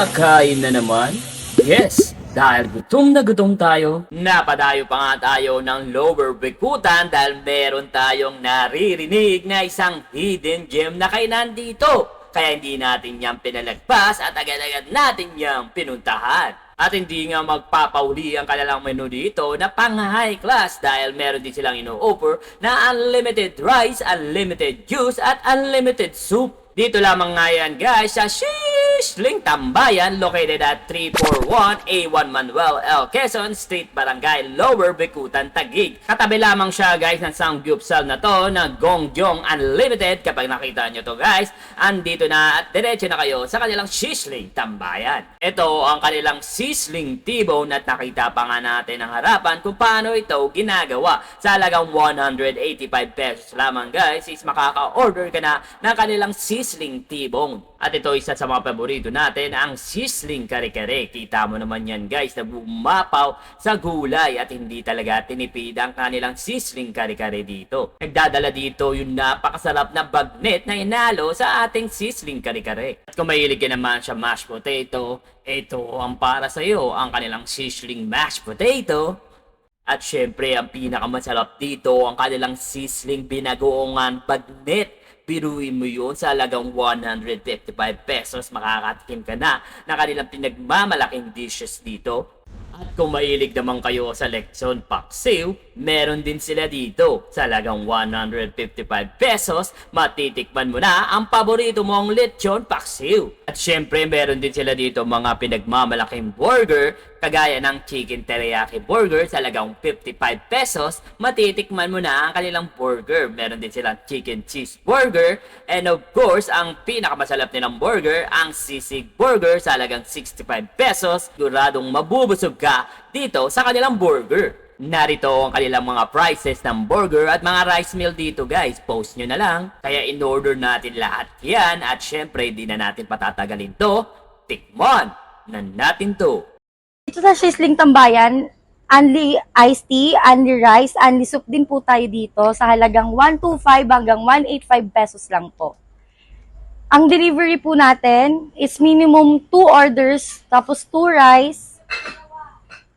Akain na naman? Yes, dahil gutom na gutom tayo. Napadayo pa nga tayo ng lower bikutan dahil meron tayong naririnig na isang hidden gem na kainan dito. Kaya hindi natin yan pinalagpas at agad-agad natin yan pinuntahan. At hindi nga magpapauli ang kanilang menu dito na pang high class dahil meron din silang ino-offer na unlimited rice, unlimited juice at unlimited soup. Dito lamang nga yan guys sa Shishling Tambayan located at 341 A1 Manuel L. Quezon Street, Barangay Lower Bikutan, Taguig. Katabi lamang siya guys ng Sangyupsal na to na Gongjong Unlimited. Kapag nakita nyo to guys, andito na at diretso na kayo sa kanilang Shishling Tambayan. Ito ang kanilang Sisling T-Bone at nakita pa nga natin ang harapan kung paano ito ginagawa. Sa halagang 185 pesos lamang guys is makaka-order ka na ng kanilang Sisling T-Bone. At ito isa sa mga paborito natin, ang Sisling Kare-Kare. Kita mo naman yan guys na bumapaw sa gulay at hindi talaga tinipid ang kanilang Sisling Kare-Kare dito. Nagdadala dito yung napakasarap na bagnet na inalo sa ating Sisling Kare-Kare. At kung mahilig ka naman sa mashed potato, ito ang para sa iyo, ang kanilang Sisling Mashed Potato. At syempre, ang pinakamasarap dito, ang kanilang sisling binagoongan bagnet. Piruin mo yun sa halagang 155 pesos, makakatikim ka na na kanilang pinagmamalaking dishes dito. At kung mahilig naman kayo sa Lechon Paksiw, meron din sila dito. Sa halagang 155 pesos, matitikman mo na ang paborito mong Lechon Paksiw. At syempre, meron din sila dito mga pinagmamalaking burger, kagaya ng chicken teriyaki burger sa halagang 55 pesos, matitikman mo na ang kanilang burger. Meron din silang chicken cheeseburger, and of course, ang pinakamasarap nilang burger, ang sisig burger sa halagang 65 pesos. Siguradong mabubusog ka dito sa kanilang burger. Narito ang kanilang mga prices ng burger at mga rice meal dito guys. Post nyo na lang. Kaya in-order natin lahat yan at syempre di na natin patatagalin to. Tikmon na natin to. Dito sa Shisling Tambayan, only iced tea, only rice, only soup din po tayo dito sa halagang 125 hanggang 185 pesos lang po. Ang delivery po natin is minimum 2 orders, tapos 2 rice,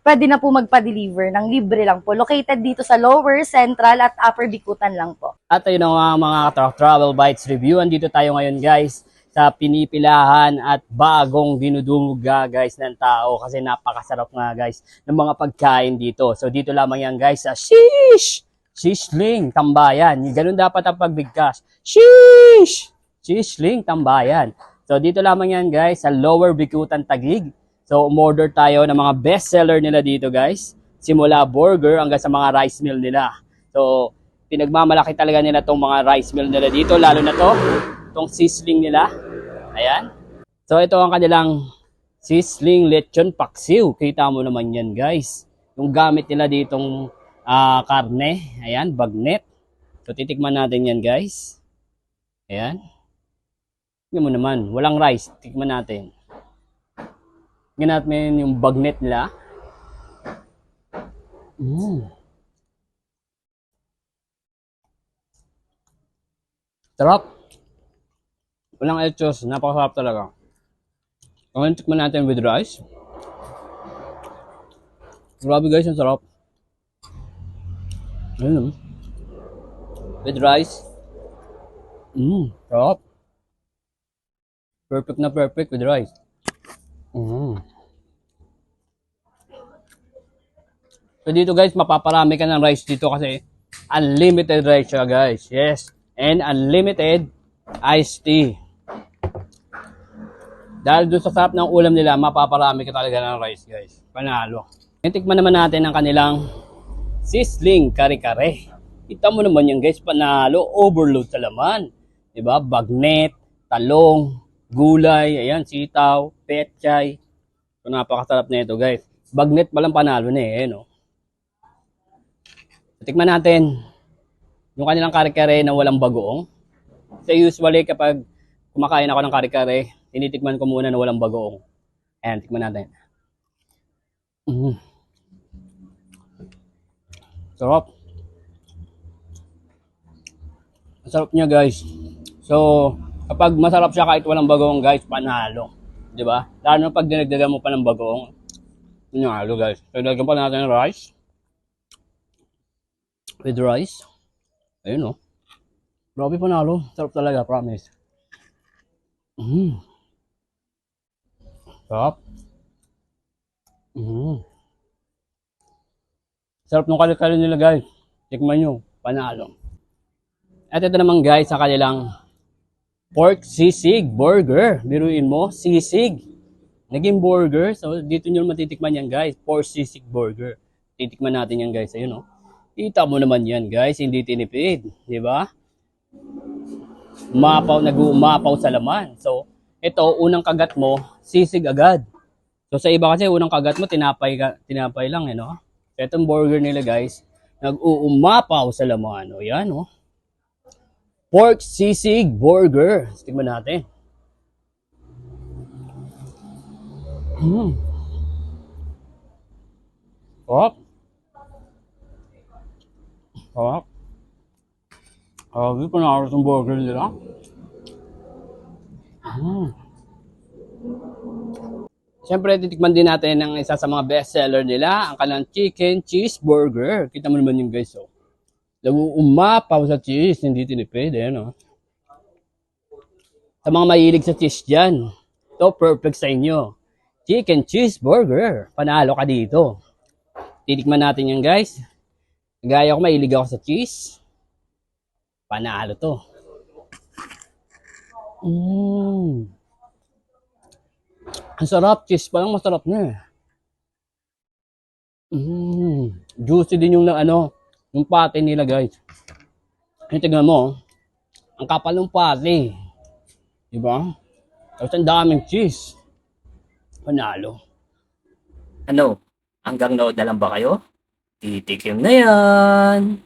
pwede na po magpa-deliver ng libre lang po. Located dito sa Lower, Central at Upper Bikutan lang po. At ayun ang mga, mga tra- travel bites review. Andito tayo ngayon guys sa pinipilahan at bagong dinudumuga guys ng tao kasi napakasarap nga guys ng mga pagkain dito. So dito lamang yan guys sa Shish! Shishling Tambayan. Ganun dapat ang pagbigkas. Shish! Shishling Tambayan. So dito lamang yan guys sa Lower Bikutan Tagig. So umorder tayo ng mga best seller nila dito guys. Simula burger hanggang sa mga rice meal nila. So pinagmamalaki talaga nila tong mga rice meal nila dito, lalo na to, tong sizzling nila. Ayan. So ito ang kanilang sizzling lechon paksiw. Kita mo naman yan, guys. Yung gamit nila ditong ah, karne, ayan, bagnet. So titikman natin yan, guys. Ayan. Tingnan mo naman, walang rice. Tikman natin. Tingnan natin yung bagnet nila. Mm. Sarap. Walang etchos. Napakasarap talaga. Ngayon, tikman natin with rice. Grabe guys, ang sarap. Ayun. oh. With rice. Mmm, sarap. Perfect na perfect with rice. Mmm. So dito guys, mapaparami ka ng rice dito kasi unlimited rice siya guys. Yes. And unlimited iced tea. Dahil doon sa sarap ng ulam nila, mapaparami ka talaga ng rice guys. Panalo. Tikman naman natin ang kanilang sisling kare-kare. Kita mo naman yan guys, panalo. Overload sa laman. Diba? Bagnet, talong, gulay, ayan, sitaw, petchay. So, napakasarap na ito guys. Bagnet palang panalo na eh, no? Tikman natin yung kanilang kare-kare na walang bagoong. So usually kapag kumakain ako ng kare-kare, tinitikman ko muna na walang bagoong. Ayan, tikman natin. Mm. Sarap. Sarap niya guys. So, kapag masarap siya kahit walang bagoong guys, panalo. Di ba? Lalo pag dinagdagan mo pa ng bagoong. Halo guys. So, lagyan pa natin ng rice. With rice. Ayun oh. Grabe panalo. Sarap talaga, promise. Mm. Sarap. Mm. Sarap ng kali-kali nila guys. Tikman nyo. Panalo. At ito naman guys sa kanilang pork sisig burger. Biruin mo, sisig. Naging burger. So dito nyo matitikman yan guys. Pork sisig burger. Titikman natin yan guys. Ayun oh. Kita mo naman yan guys. Hindi tinipid. Di ba? Umapaw, nag-uumapaw sa laman. So, ito, unang kagat mo, sisig agad. So, sa iba kasi, unang kagat mo, tinapay, tinapay lang, eh, no? Itong burger nila, guys, nag-uumapaw sa laman. O, yan, oh. Pork sisig burger. Tingnan natin. Hmm. Oh. Oh. Grabe, panalo itong burger nila. Mm. Siyempre, titikman din natin ang isa sa mga bestseller nila, ang kanilang chicken cheeseburger. Kita mo naman yung guys, oh. Umapaw sa cheese, hindi tinipid, eh, no? Sa mga mahilig sa cheese dyan, to perfect sa inyo. Chicken cheeseburger. Panalo ka dito. Titikman natin yan, guys. Gaya ko, mahilig ako sa cheese. Panalo to. Mmm. Ang sarap. Cheese pa lang masarap na. Mmm. Juicy din yung ano, yung pate nila guys. Ay, tignan mo. oh. Ang kapal ng pate. Diba? Tapos ang daming cheese. Panalo. Ano? Hanggang nood na lang ba kayo? Titikim na yan!